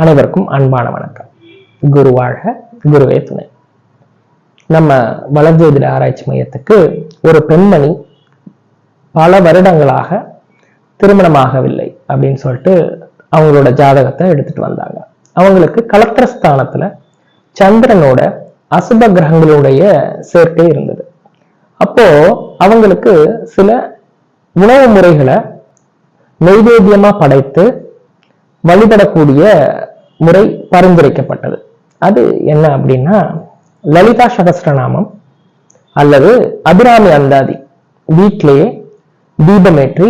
அனைவருக்கும் அன்பான வணக்கம். குரு வாழ்க குருவே துணை. நம்ம வளர்ஜோதிட ஆராய்ச்சி மையத்துக்கு ஒரு பெண்மணி பல வருடங்களாக திருமணமாகவில்லை அப்படின்னு சொல்லிட்டு அவங்களோட ஜாதகத்தை எடுத்துட்டு வந்தாங்க. அவங்களுக்கு கலத்திரஸ்தானத்துல சந்திரனோட அசுப கிரகங்களுடைய சேர்க்கை இருந்தது. அப்போ அவங்களுக்கு சில உணவு முறைகளை நெய்வேத்தியமா படைத்து வழிபடக்கூடிய முறை பரிந்துரைக்கப்பட்டது. அது என்ன அப்படின்னா லலிதா சகசிரநாமம் அல்லது அபிராமி அந்தாதி வீட்டிலேயே தீபமேற்றி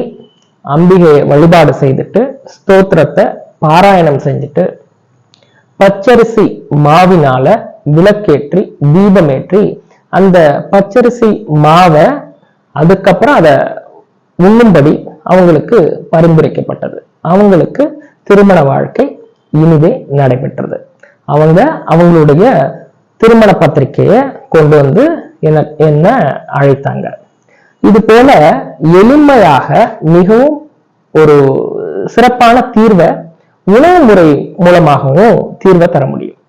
அம்பிகையை வழிபாடு செய்துட்டு ஸ்தோத்திரத்தை பாராயணம் செஞ்சுட்டு பச்சரிசி மாவினால விளக்கேற்றி தீபமேற்றி அந்த பச்சரிசி மாவை அதுக்கப்புறம் அதை உண்ணும்படி அவங்களுக்கு பரிந்துரைக்கப்பட்டது. அவங்களுக்கு திருமண வாழ்க்கை இனிதே நடைபெற்றது. அவங்க அவங்களுடைய திருமண பத்திரிகையை கொண்டு வந்து என்ன என்ன அழைத்தாங்க. இது போல எளிமையாக மிகவும் ஒரு சிறப்பான தீர்வை உணவு முறை மூலமாகவும் தீர்வை தர முடியும்.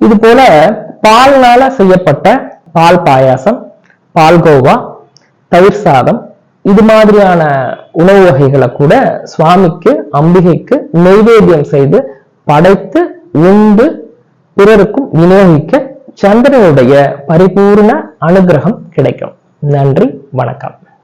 இது போல பால்னால செய்யப்பட்ட பால் பாயாசம் பால்கோவா தயிர் சாதம் இது மாதிரியான உணவு வகைகளை கூட சுவாமிக்கு அம்பிகைக்கு நெய்வேத்தியம் செய்து படைத்து உண்டு பிறருக்கும் விநியோகிக்க சந்திரனுடைய பரிபூர்ண அனுகிரகம் கிடைக்கும். நன்றி வணக்கம்.